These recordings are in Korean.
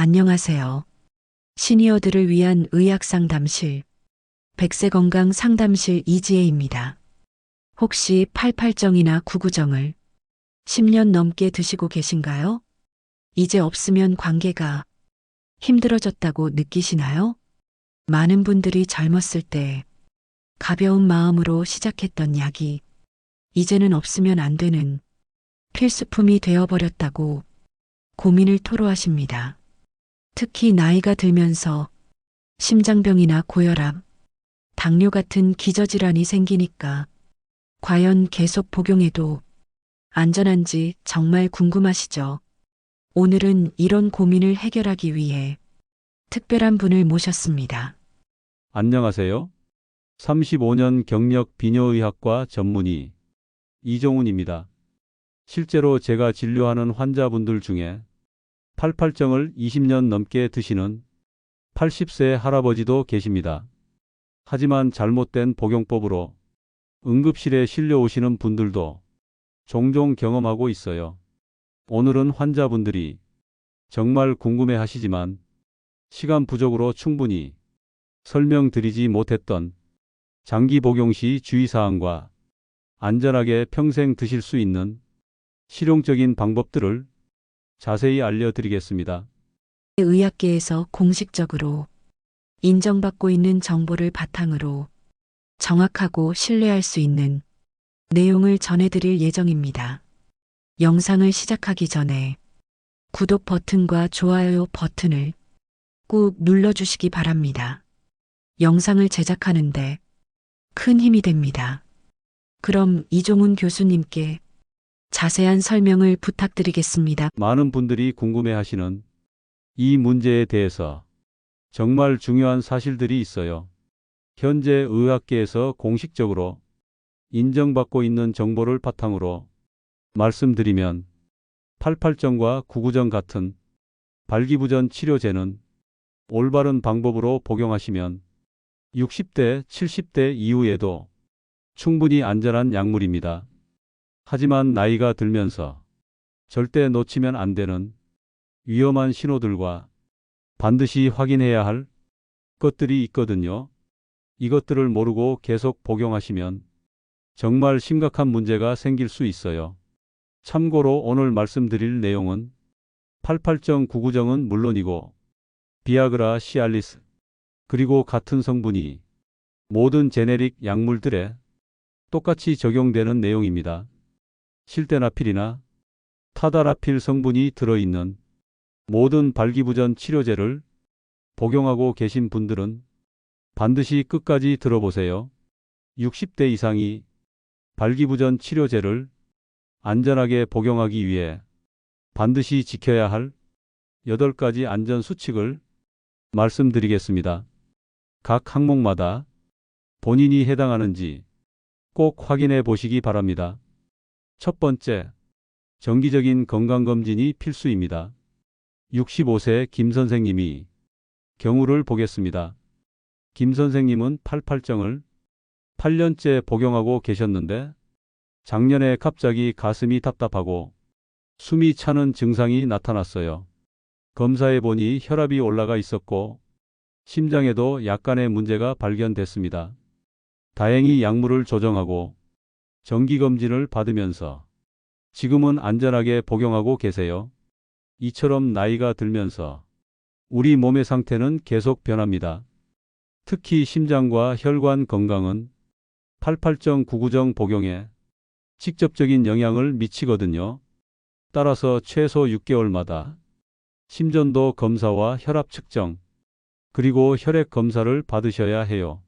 안녕하세요. 시니어들을 위한 의학 상담실, 백세 건강 상담실 이지혜입니다. 혹시 88정이나 99정을 10년 넘게 드시고 계신가요? 이제 없으면 관계가 힘들어졌다고 느끼시나요? 많은 분들이 젊었을 때 가벼운 마음으로 시작했던 약이 이제는 없으면 안 되는 필수품이 되어버렸다고 고민을 토로하십니다. 특히 나이가 들면서 심장병이나 고혈압, 당뇨 같은 기저질환이 생기니까 과연 계속 복용해도 안전한지 정말 궁금하시죠? 오늘은 이런 고민을 해결하기 위해 특별한 분을 모셨습니다. 안녕하세요. 35년 경력 비뇨의학과 전문의 이종훈입니다. 실제로 제가 진료하는 환자분들 중에 88정을 20년 넘게 드시는 80세 할아버지도 계십니다. 하지만 잘못된 복용법으로 응급실에 실려 오시는 분들도 종종 경험하고 있어요. 오늘은 환자분들이 정말 궁금해 하시지만 시간 부족으로 충분히 설명드리지 못했던 장기 복용 시 주의사항과 안전하게 평생 드실 수 있는 실용적인 방법들을 자세히 알려드리겠습니다. 의학계에서 공식적으로 인정받고 있는 정보를 바탕으로 정확하고 신뢰할 수 있는 내용을 전해드릴 예정입니다. 영상을 시작하기 전에 구독 버튼과 좋아요 버튼을 꾹 눌러주시기 바랍니다. 영상을 제작하는데 큰 힘이 됩니다. 그럼 이종훈 교수님께 자세한 설명을 부탁드리겠습니다. 많은 분들이 궁금해 하시는 이 문제에 대해서 정말 중요한 사실들이 있어요. 현재 의학계에서 공식적으로 인정받고 있는 정보를 바탕으로 말씀드리면 88정과 99정 같은 발기부전 치료제는 올바른 방법으로 복용하시면 60대, 70대 이후에도 충분히 안전한 약물입니다. 하지만 나이가 들면서 절대 놓치면 안 되는 위험한 신호들과 반드시 확인해야 할 것들이 있거든요. 이것들을 모르고 계속 복용하시면 정말 심각한 문제가 생길 수 있어요. 참고로 오늘 말씀드릴 내용은 88정 99정은 물론이고 비아그라, 시알리스 그리고 같은 성분이 모든 제네릭 약물들에 똑같이 적용되는 내용입니다. 실데나필이나 타다라필 성분이 들어있는 모든 발기부전 치료제를 복용하고 계신 분들은 반드시 끝까지 들어보세요. 60대 이상이 발기부전 치료제를 안전하게 복용하기 위해 반드시 지켜야 할 8가지 안전 수칙을 말씀드리겠습니다. 각 항목마다 본인이 해당하는지 꼭 확인해 보시기 바랍니다. 첫 번째, 정기적인 건강검진이 필수입니다. 65세 김 선생님이 경우를 보겠습니다. 김 선생님은 88정을 8년째 복용하고 계셨는데 작년에 갑자기 가슴이 답답하고 숨이 차는 증상이 나타났어요. 검사해 보니 혈압이 올라가 있었고 심장에도 약간의 문제가 발견됐습니다. 다행히 약물을 조정하고 정기검진을 받으면서 지금은 안전하게 복용하고 계세요. 이처럼 나이가 들면서 우리 몸의 상태는 계속 변합니다. 특히 심장과 혈관 건강은 88정 99정 복용에 직접적인 영향을 미치거든요. 따라서 최소 6개월마다 심전도 검사와 혈압 측정, 그리고 혈액 검사를 받으셔야 해요.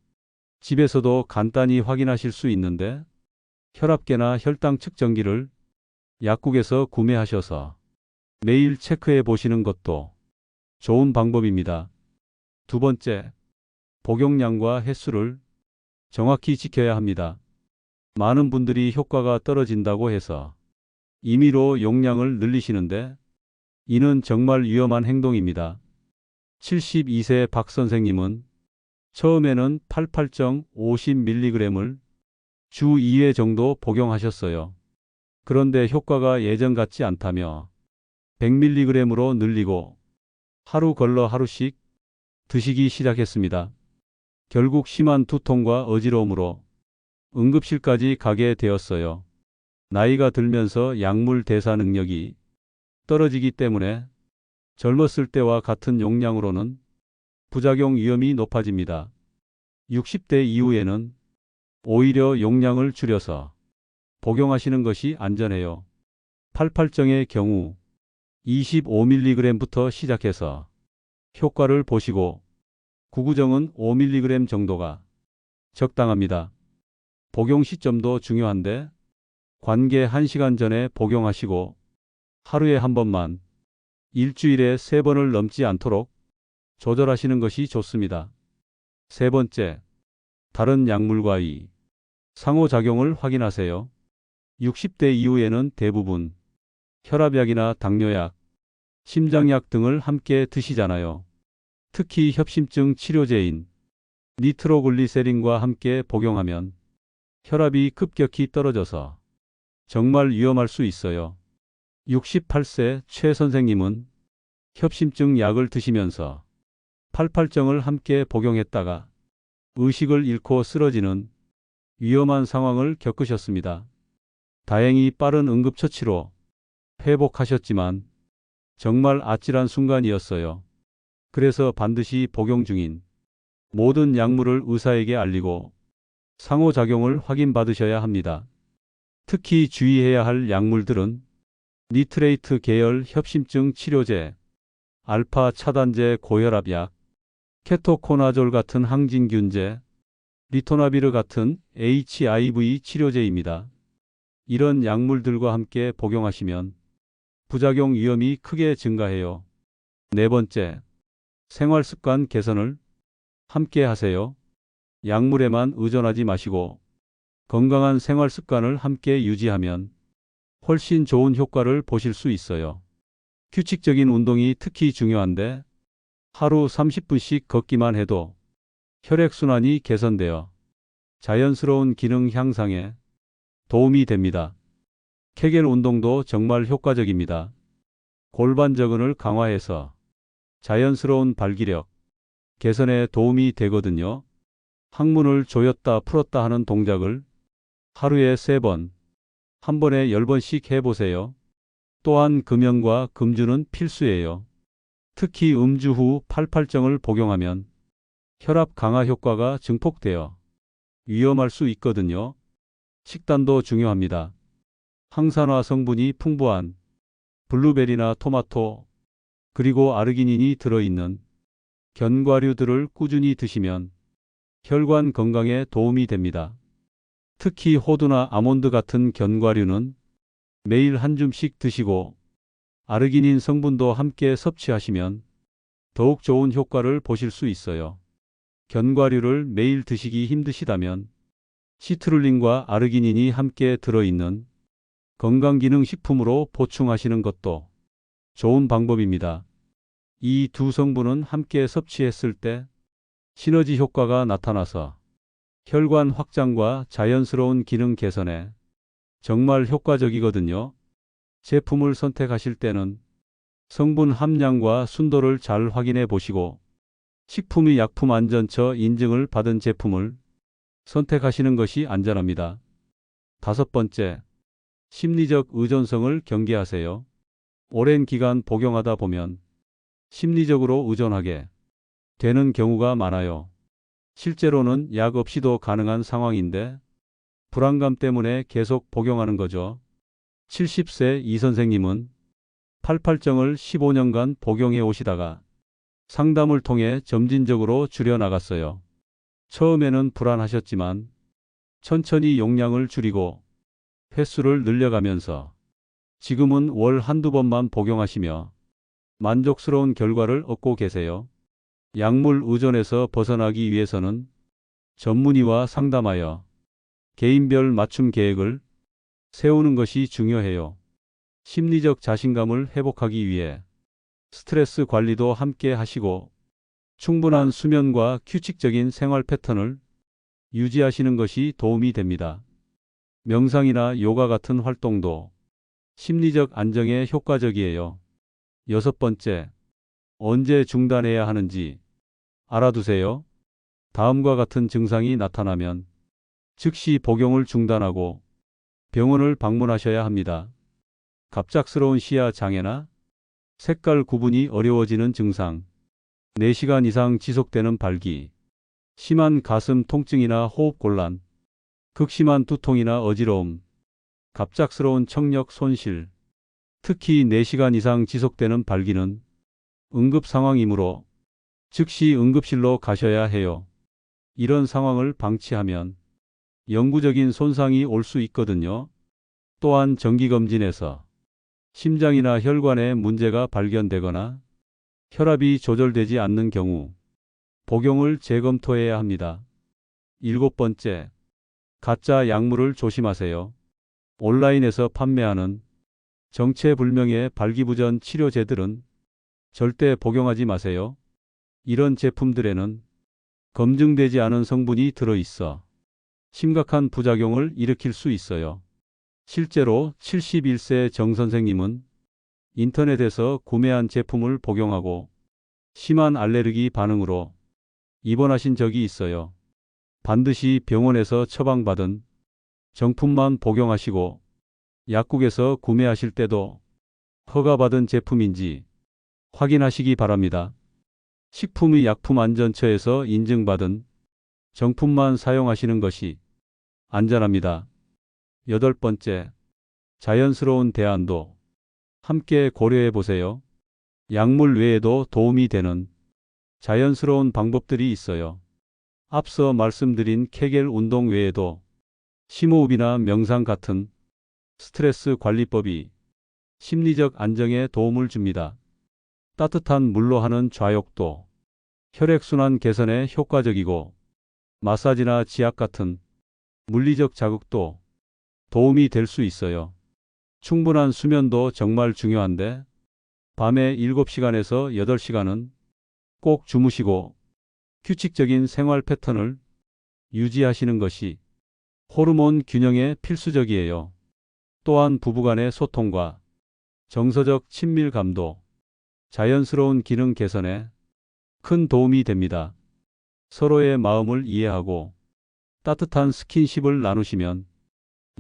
집에서도 간단히 확인하실 수 있는데 혈압계나 혈당 측정기를 약국에서 구매하셔서 매일 체크해 보시는 것도 좋은 방법입니다. 두 번째, 복용량과 횟수를 정확히 지켜야 합니다. 많은 분들이 효과가 떨어진다고 해서 임의로 용량을 늘리시는데 이는 정말 위험한 행동입니다. 72세 박 선생님은 처음에는 88정 50mg을 주 2회 정도 복용하셨어요. 그런데 효과가 예전 같지 않다며 100mg으로 늘리고 하루 걸러 하루씩 드시기 시작했습니다. 결국 심한 두통과 어지러움으로 응급실까지 가게 되었어요. 나이가 들면서 약물 대사 능력이 떨어지기 때문에 젊었을 때와 같은 용량으로는 부작용 위험이 높아집니다. 60대 이후에는 오히려 용량을 줄여서 복용하시는 것이 안전해요. 팔팔정의 경우 25mg부터 시작해서 효과를 보시고 구구정은 5mg 정도가 적당합니다. 복용 시점도 중요한데 관계 1시간 전에 복용하시고 하루에 한 번만 일주일에 세 번을 넘지 않도록 조절하시는 것이 좋습니다. 세 번째, 다른 약물과의 상호작용을 확인하세요. 60대 이후에는 대부분 혈압약이나 당뇨약, 심장약 등을 함께 드시잖아요. 특히 협심증 치료제인 니트로글리세린과 함께 복용하면 혈압이 급격히 떨어져서 정말 위험할 수 있어요. 68세 최 선생님은 협심증 약을 드시면서 팔팔정을 함께 복용했다가 의식을 잃고 쓰러지는 위험한 상황을 겪으셨습니다. 다행히 빠른 응급처치로 회복하셨지만 정말 아찔한 순간이었어요. 그래서 반드시 복용 중인 모든 약물을 의사에게 알리고 상호작용을 확인받으셔야 합니다. 특히 주의해야 할 약물들은 니트레이트 계열 협심증 치료제, 알파 차단제 고혈압약, 케토코나졸 같은 항진균제, 리토나비르 같은 HIV 치료제입니다. 이런 약물들과 함께 복용하시면 부작용 위험이 크게 증가해요. 네 번째, 생활 습관 개선을 함께 하세요. 약물에만 의존하지 마시고 건강한 생활 습관을 함께 유지하면 훨씬 좋은 효과를 보실 수 있어요. 규칙적인 운동이 특히 중요한데 하루 30분씩 걷기만 해도 혈액순환이 개선되어 자연스러운 기능 향상에 도움이 됩니다. 케겔 운동도 정말 효과적입니다. 골반 저근을 강화해서 자연스러운 발기력 개선에 도움이 되거든요. 항문을 조였다 풀었다 하는 동작을 하루에 3번, 한 번에 10번씩 해보세요. 또한 금연과 금주는 필수예요. 특히 음주 후 팔팔정을 복용하면 혈압 강화 효과가 증폭되어 위험할 수 있거든요. 식단도 중요합니다. 항산화 성분이 풍부한 블루베리나 토마토, 그리고 아르기닌이 들어있는 견과류들을 꾸준히 드시면 혈관 건강에 도움이 됩니다. 특히 호두나 아몬드 같은 견과류는 매일 한 줌씩 드시고 아르기닌 성분도 함께 섭취하시면 더욱 좋은 효과를 보실 수 있어요. 견과류를 매일 드시기 힘드시다면 시트룰린과 아르기닌이 함께 들어있는 건강기능식품으로 보충하시는 것도 좋은 방법입니다. 이 두 성분은 함께 섭취했을 때 시너지 효과가 나타나서 혈관 확장과 자연스러운 기능 개선에 정말 효과적이거든요. 제품을 선택하실 때는 성분 함량과 순도를 잘 확인해 보시고 식품의 약품 안전처 인증을 받은 제품을 선택하시는 것이 안전합니다. 다섯 번째, 심리적 의존성을 경계하세요. 오랜 기간 복용하다 보면 심리적으로 의존하게 되는 경우가 많아요. 실제로는 약 없이도 가능한 상황인데 불안감 때문에 계속 복용하는 거죠. 70세 이 선생님은 팔팔정을 15년간 복용해 오시다가 상담을 통해 점진적으로 줄여나갔어요. 처음에는 불안하셨지만 천천히 용량을 줄이고 횟수를 늘려가면서 지금은 월 한두 번만 복용하시며 만족스러운 결과를 얻고 계세요. 약물 의존에서 벗어나기 위해서는 전문의와 상담하여 개인별 맞춤 계획을 세우는 것이 중요해요. 심리적 자신감을 회복하기 위해 스트레스 관리도 함께 하시고 충분한 수면과 규칙적인 생활 패턴을 유지하시는 것이 도움이 됩니다. 명상이나 요가 같은 활동도 심리적 안정에 효과적이에요. 여섯 번째, 언제 중단해야 하는지 알아두세요. 다음과 같은 증상이 나타나면 즉시 복용을 중단하고 병원을 방문하셔야 합니다. 갑작스러운 시야 장애나 색깔 구분이 어려워지는 증상, 4시간 이상 지속되는 발기, 심한 가슴 통증이나 호흡 곤란, 극심한 두통이나 어지러움, 갑작스러운 청력 손실, 특히 4시간 이상 지속되는 발기는 응급 상황이므로 즉시 응급실로 가셔야 해요. 이런 상황을 방치하면 영구적인 손상이 올 수 있거든요. 또한 정기검진에서 심장이나 혈관에 문제가 발견되거나 혈압이 조절되지 않는 경우 복용을 재검토해야 합니다. 일곱 번째, 가짜 약물을 조심하세요. 온라인에서 판매하는 정체불명의 발기부전 치료제들은 절대 복용하지 마세요. 이런 제품들에는 검증되지 않은 성분이 들어있어 심각한 부작용을 일으킬 수 있어요. 실제로 71세 정 선생님은 인터넷에서 구매한 제품을 복용하고 심한 알레르기 반응으로 입원하신 적이 있어요. 반드시 병원에서 처방받은 정품만 복용하시고 약국에서 구매하실 때도 허가받은 제품인지 확인하시기 바랍니다. 식품의 약품안전처에서 인증받은 정품만 사용하시는 것이 안전합니다. 여덟 번째, 자연스러운 대안도 함께 고려해 보세요. 약물 외에도 도움이 되는 자연스러운 방법들이 있어요. 앞서 말씀드린 케겔 운동 외에도 심호흡이나 명상 같은 스트레스 관리법이 심리적 안정에 도움을 줍니다. 따뜻한 물로 하는 좌욕도 혈액순환 개선에 효과적이고 마사지나 지압 같은 물리적 자극도 도움이 될 수 있어요. 충분한 수면도 정말 중요한데 밤에 7시간에서 8시간은 꼭 주무시고 규칙적인 생활 패턴을 유지하시는 것이 호르몬 균형에 필수적이에요. 또한 부부간의 소통과 정서적 친밀감도 자연스러운 기능 개선에 큰 도움이 됩니다. 서로의 마음을 이해하고 따뜻한 스킨십을 나누시면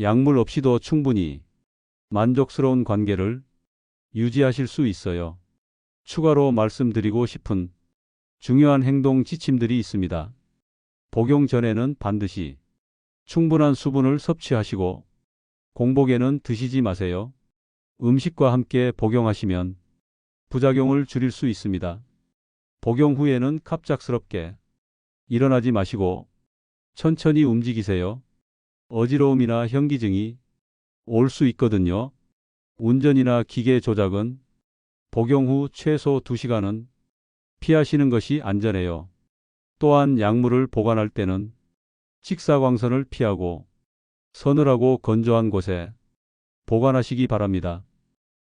약물 없이도 충분히 만족스러운 관계를 유지하실 수 있어요. 추가로 말씀드리고 싶은 중요한 행동 지침들이 있습니다. 복용 전에는 반드시 충분한 수분을 섭취하시고 공복에는 드시지 마세요. 음식과 함께 복용하시면 부작용을 줄일 수 있습니다. 복용 후에는 갑작스럽게 일어나지 마시고 천천히 움직이세요. 어지러움이나 현기증이 올 수 있거든요. 운전이나 기계 조작은 복용 후 최소 2시간은 피하시는 것이 안전해요. 또한 약물을 보관할 때는 직사광선을 피하고 서늘하고 건조한 곳에 보관하시기 바랍니다.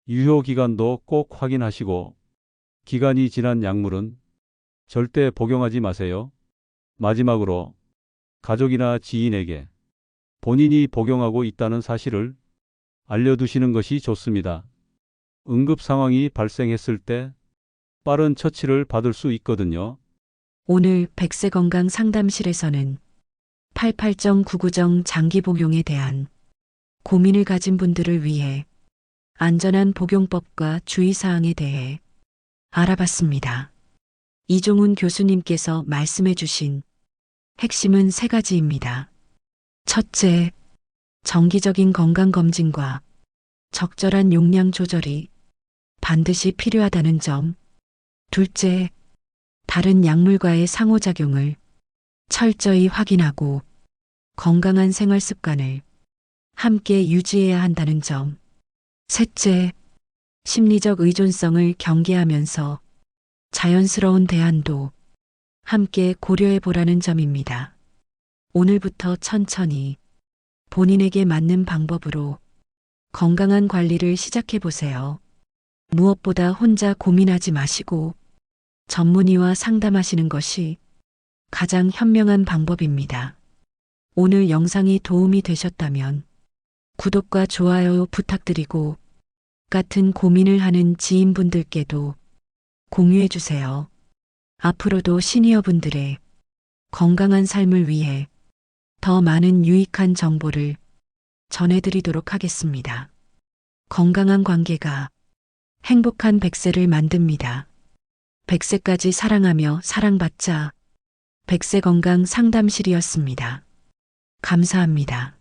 유효 기간도 꼭 확인하시고 기간이 지난 약물은 절대 복용하지 마세요. 마지막으로 가족이나 지인에게 본인이 복용하고 있다는 사실을 알려두시는 것이 좋습니다. 응급 상황이 발생했을 때 빠른 처치를 받을 수 있거든요. 오늘 백세 건강 상담실에서는 88.99정 장기 복용에 대한 고민을 가진 분들을 위해 안전한 복용법과 주의사항에 대해 알아봤습니다. 이종훈 교수님께서 말씀해 주신 핵심은 세 가지입니다. 첫째, 정기적인 건강검진과 적절한 용량 조절이 반드시 필요하다는 점. 둘째, 다른 약물과의 상호작용을 철저히 확인하고 건강한 생활 습관을 함께 유지해야 한다는 점. 셋째, 심리적 의존성을 경계하면서 자연스러운 대안도 함께 고려해 보라는 점입니다. 오늘부터 천천히 본인에게 맞는 방법으로 건강한 관리를 시작해 보세요. 무엇보다 혼자 고민하지 마시고 전문의와 상담하시는 것이 가장 현명한 방법입니다. 오늘 영상이 도움이 되셨다면 구독과 좋아요 부탁드리고 같은 고민을 하는 지인분들께도 공유해 주세요. 앞으로도 시니어분들의 건강한 삶을 위해 더 많은 유익한 정보를 전해드리도록 하겠습니다. 건강한 관계가 행복한 100세를 만듭니다. 100세까지 사랑하며 사랑받자 100세 건강 상담실이었습니다. 감사합니다.